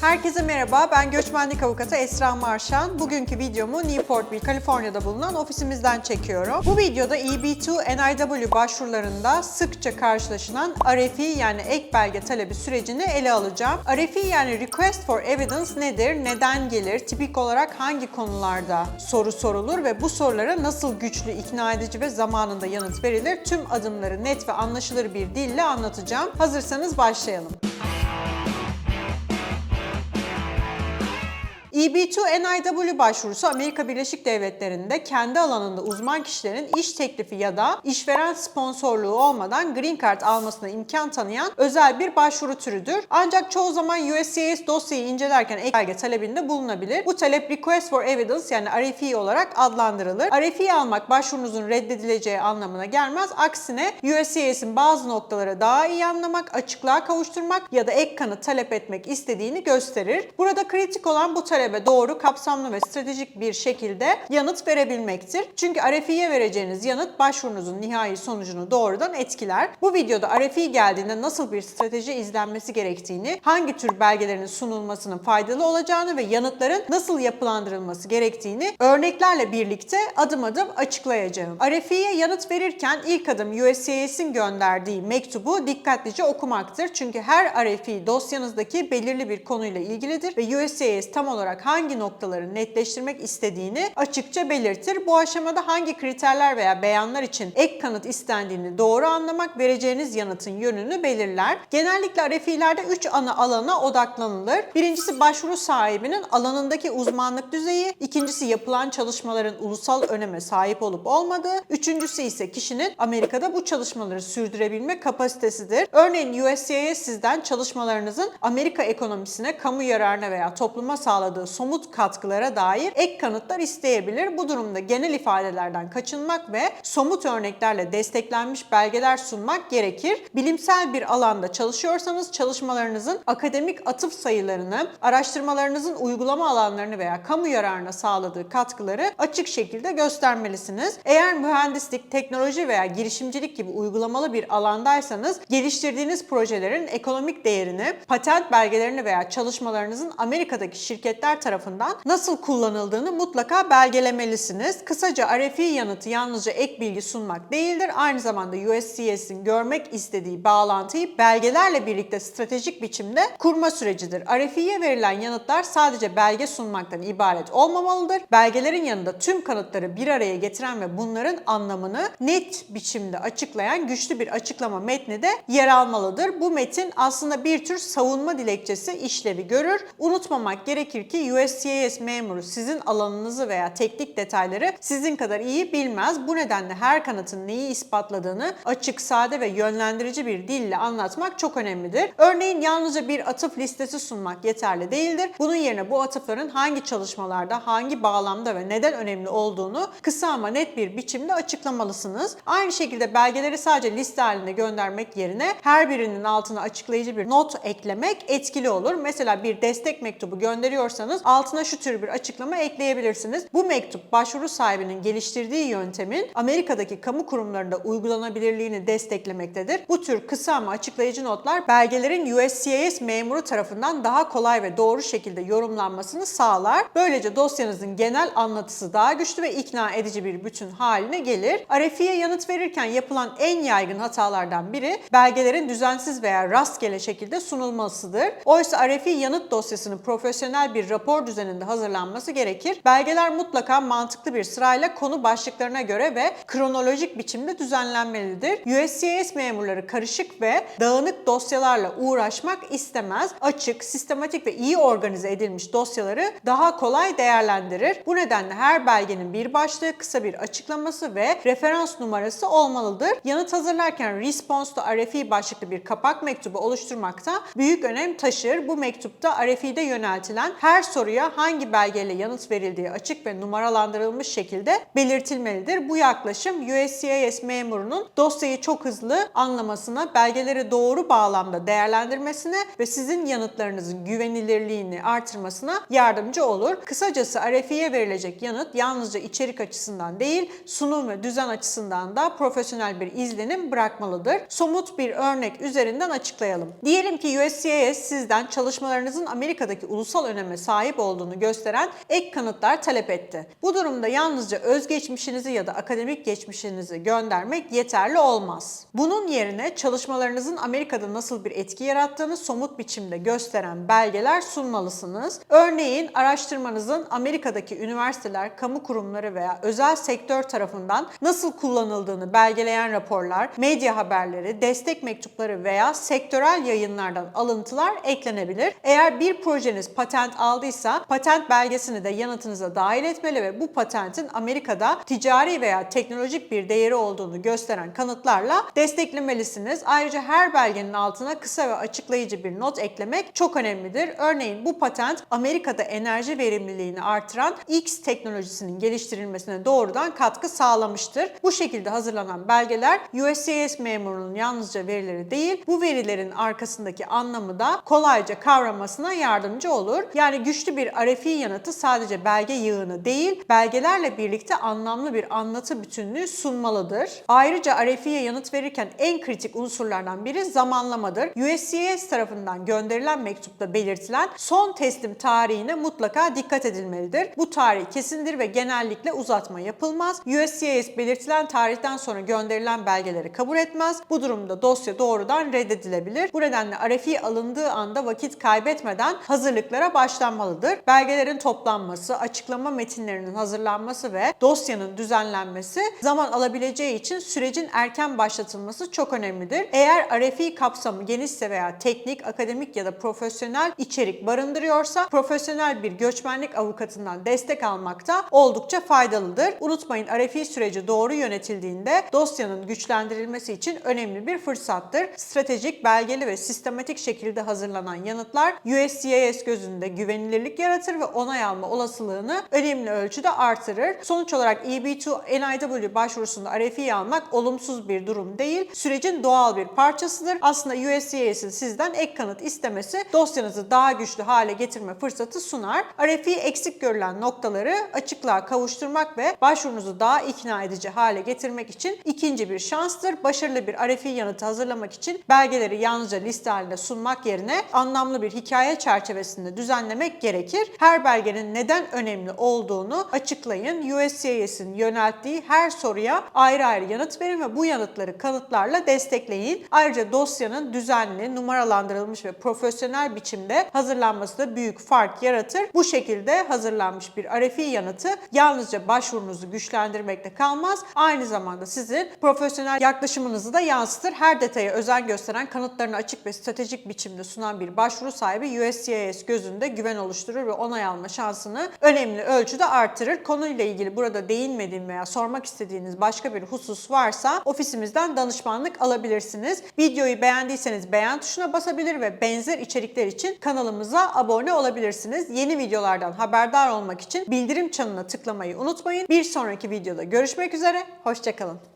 Herkese merhaba, ben göçmenlik avukatı Esra Marşan. Bugünkü videomu Newportville, Kaliforniya'da bulunan ofisimizden çekiyorum. Bu videoda EB2 NIW başvurularında sıkça karşılaşılan RFE yani ek belge talebi sürecini ele alacağım. RFE yani Request for Evidence nedir, neden gelir, tipik olarak hangi konularda soru sorulur ve bu sorulara nasıl güçlü, ikna edici ve zamanında yanıt verilir tüm adımları net ve anlaşılır bir dille anlatacağım. Hazırsanız başlayalım. EB2 NIW başvurusu Amerika Birleşik Devletleri'nde kendi alanında uzman kişilerin iş teklifi ya da işveren sponsorluğu olmadan green card almasına imkan tanıyan özel bir başvuru türüdür. Ancak çoğu zaman USCIS dosyayı incelerken ek belge talebinde bulunabilir. Bu talep Request for Evidence yani RFE olarak adlandırılır. RFE almak başvurunuzun reddedileceği anlamına gelmez. Aksine USCIS'in bazı noktaları daha iyi anlamak, açıklığa kavuşturmak ya da ek kanıt talep etmek istediğini gösterir. Burada kritik olan bu talebe doğru, kapsamlı ve stratejik bir şekilde yanıt verebilmektir. Çünkü RFE'ye vereceğiniz yanıt başvurunuzun nihai sonucunu doğrudan etkiler. Bu videoda RFE geldiğinde nasıl bir strateji izlenmesi gerektiğini, hangi tür belgelerin sunulmasının faydalı olacağını ve yanıtların nasıl yapılandırılması gerektiğini örneklerle birlikte adım adım açıklayacağım. RFE'ye yanıt verirken ilk adım USCIS'in gönderdiği mektubu dikkatlice okumaktır. Çünkü her RFE dosyanızdaki belirli bir konuyla ilgilidir ve USCIS tam olarak hangi noktaları netleştirmek istediğini açıkça belirtir. Bu aşamada hangi kriterler veya beyanlar için ek kanıt istendiğini doğru anlamak vereceğiniz yanıtın yönünü belirler. Genellikle RFI'lerde 3 ana alana odaklanılır. Birincisi başvuru sahibinin alanındaki uzmanlık düzeyi, ikincisi yapılan çalışmaların ulusal öneme sahip olup olmadığı, üçüncüsü ise kişinin Amerika'da bu çalışmaları sürdürebilme kapasitesidir. Örneğin USCIS sizden çalışmalarınızın Amerika ekonomisine, kamu yararına veya topluma sağladığı somut katkılara dair ek kanıtlar isteyebilir. Bu durumda genel ifadelerden kaçınmak ve somut örneklerle desteklenmiş belgeler sunmak gerekir. Bilimsel bir alanda çalışıyorsanız çalışmalarınızın akademik atıf sayılarını, araştırmalarınızın uygulama alanlarını veya kamu yararına sağladığı katkıları açık şekilde göstermelisiniz. Eğer mühendislik, teknoloji veya girişimcilik gibi uygulamalı bir alandaysanız geliştirdiğiniz projelerin ekonomik değerini, patent belgelerini veya çalışmalarınızın Amerika'daki şirketler tarafından nasıl kullanıldığını mutlaka belgelemelisiniz. Kısaca RFI yanıtı yalnızca ek bilgi sunmak değildir. Aynı zamanda USCIS'in görmek istediği bağlantıyı belgelerle birlikte stratejik biçimde kurma sürecidir. RFI'ye verilen yanıtlar sadece belge sunmaktan ibaret olmamalıdır. Belgelerin yanında tüm kanıtları bir araya getiren ve bunların anlamını net biçimde açıklayan güçlü bir açıklama metni de yer almalıdır. Bu metin aslında bir tür savunma dilekçesi işlevi görür. Unutmamak gerekir ki USCIS memuru sizin alanınızı veya teknik detayları sizin kadar iyi bilmez. Bu nedenle her kanıtın neyi ispatladığını açık, sade ve yönlendirici bir dille anlatmak çok önemlidir. Örneğin yalnızca bir atıf listesi sunmak yeterli değildir. Bunun yerine bu atıfların hangi çalışmalarda, hangi bağlamda ve neden önemli olduğunu kısa ama net bir biçimde açıklamalısınız. Aynı şekilde belgeleri sadece liste halinde göndermek yerine her birinin altına açıklayıcı bir not eklemek etkili olur. Mesela bir destek mektubu gönderiyorsanız altına şu tür bir açıklama ekleyebilirsiniz. Bu mektup başvuru sahibinin geliştirdiği yöntemin Amerika'daki kamu kurumlarında uygulanabilirliğini desteklemektedir. Bu tür kısa ama açıklayıcı notlar belgelerin USCIS memuru tarafından daha kolay ve doğru şekilde yorumlanmasını sağlar. Böylece dosyanızın genel anlatısı daha güçlü ve ikna edici bir bütün haline gelir. RFI'ye yanıt verirken yapılan en yaygın hatalardan biri belgelerin düzensiz veya rastgele şekilde sunulmasıdır. Oysa RFI yanıt dosyasını profesyonel bir rapor düzeninde hazırlanması gerekir. Belgeler mutlaka mantıklı bir sırayla konu başlıklarına göre ve kronolojik biçimde düzenlenmelidir. USCIS memurları karışık ve dağınık dosyalarla uğraşmak istemez. Açık, sistematik ve iyi organize edilmiş dosyaları daha kolay değerlendirir. Bu nedenle her belgenin bir başlığı, kısa bir açıklaması ve referans numarası olmalıdır. Yanıt hazırlarken Response to RFI başlıklı bir kapak mektubu oluşturmakta büyük önem taşır. Bu mektupta RFI'de yöneltilen her soruya hangi belgeyle yanıt verildiği açık ve numaralandırılmış şekilde belirtilmelidir. Bu yaklaşım USCIS memurunun dosyayı çok hızlı anlamasına, belgeleri doğru bağlamda değerlendirmesine ve sizin yanıtlarınızın güvenilirliğini artırmasına yardımcı olur. Kısacası RFI'ye verilecek yanıt yalnızca içerik açısından değil, sunum ve düzen açısından da profesyonel bir izlenim bırakmalıdır. Somut bir örnek üzerinden açıklayalım. Diyelim ki USCIS sizden çalışmalarınızın Amerika'daki ulusal öneme sahip olduğunu gösteren ek kanıtlar talep etti. Bu durumda yalnızca özgeçmişinizi ya da akademik geçmişinizi göndermek yeterli olmaz. Bunun yerine çalışmalarınızın Amerika'da nasıl bir etki yarattığını somut biçimde gösteren belgeler sunmalısınız. Örneğin araştırmanızın Amerika'daki üniversiteler, kamu kurumları veya özel sektör tarafından nasıl kullanıldığını belgeleyen raporlar, medya haberleri, destek mektupları veya sektörel yayınlardan alıntılar eklenebilir. Eğer bir projeniz patent aldıysa patent belgesini de yanıtınıza dahil etmeli ve bu patentin Amerika'da ticari veya teknolojik bir değeri olduğunu gösteren kanıtlarla desteklemelisiniz. Ayrıca her belgenin altına kısa ve açıklayıcı bir not eklemek çok önemlidir. Örneğin bu patent Amerika'da enerji verimliliğini artıran X teknolojisinin geliştirilmesine doğrudan katkı sağlamıştır. Bu şekilde hazırlanan belgeler USCIS memurunun yalnızca verileri değil, bu verilerin arkasındaki anlamı da kolayca kavramasına yardımcı olur. Yani güçlü bir RFI yanıtı sadece belge yığını değil, belgelerle birlikte anlamlı bir anlatı bütünlüğü sunmalıdır. Ayrıca RFI'ye yanıt verirken en kritik unsurlardan biri zamanlamadır. USCIS tarafından gönderilen mektupta belirtilen son teslim tarihine mutlaka dikkat edilmelidir. Bu tarih kesindir ve genellikle uzatma yapılmaz. USCIS belirtilen tarihten sonra gönderilen belgeleri kabul etmez. Bu durumda dosya doğrudan reddedilebilir. Bu nedenle RFI alındığı anda vakit kaybetmeden hazırlıklara başlanmalıdır. Belgelerin toplanması, açıklama metinlerinin hazırlanması ve dosyanın düzenlenmesi zaman alabileceği için sürecin erken başlatılması çok önemlidir. Eğer RFI kapsamı genişse veya teknik, akademik ya da profesyonel içerik barındırıyorsa profesyonel bir göçmenlik avukatından destek almak da oldukça faydalıdır. Unutmayın RFI süreci doğru yönetildiğinde dosyanın güçlendirilmesi için önemli bir fırsattır. Stratejik, belgeli ve sistematik şekilde hazırlanan yanıtlar USCIS gözünde güvenilirlik yaratır ve onay alma olasılığını önemli ölçüde artırır. Sonuç olarak E EB2 NIW başvurusunda RFI almak olumsuz bir durum değil, sürecin doğal bir parçasıdır. Aslında USCIS'in sizden ek kanıt istemesi dosyanızı daha güçlü hale getirme fırsatı sunar. RFI eksik görülen noktaları açıklığa kavuşturmak ve başvurunuzu daha ikna edici hale getirmek için ikinci bir şanstır. Başarılı bir RFI yanıtı hazırlamak için belgeleri yalnızca liste halinde sunmak yerine anlamlı bir hikaye çerçevesinde düzenlemek gerekir. Her belgenin neden önemli olduğunu açıklayın. USCIS'in yönelttiği her soruya ayrı ayrı yanıt verin ve bu yanıtları kanıtlarla destekleyin. Ayrıca dosyanın düzenli, numaralandırılmış ve profesyonel biçimde hazırlanması da büyük fark yaratır. Bu şekilde hazırlanmış bir RFI yanıtı yalnızca başvurunuzu güçlendirmekte kalmaz. Aynı zamanda sizin profesyonel yaklaşımınızı da yansıtır. Her detaya özen gösteren, kanıtlarını açık ve stratejik biçimde sunan bir başvuru sahibi USCIS gözünde güven oluşturur ve onay alma şansını önemli ölçüde artırır. Konuyla ilgili burada değinmediğim veya sormak istediğiniz başka bir husus varsa ofisimizden danışmanlık alabilirsiniz. Videoyu beğendiyseniz beğen tuşuna basabilir ve benzer içerikler için kanalımıza abone olabilirsiniz. Yeni videolardan haberdar olmak için bildirim çanına tıklamayı unutmayın. Bir sonraki videoda görüşmek üzere, hoşçakalın.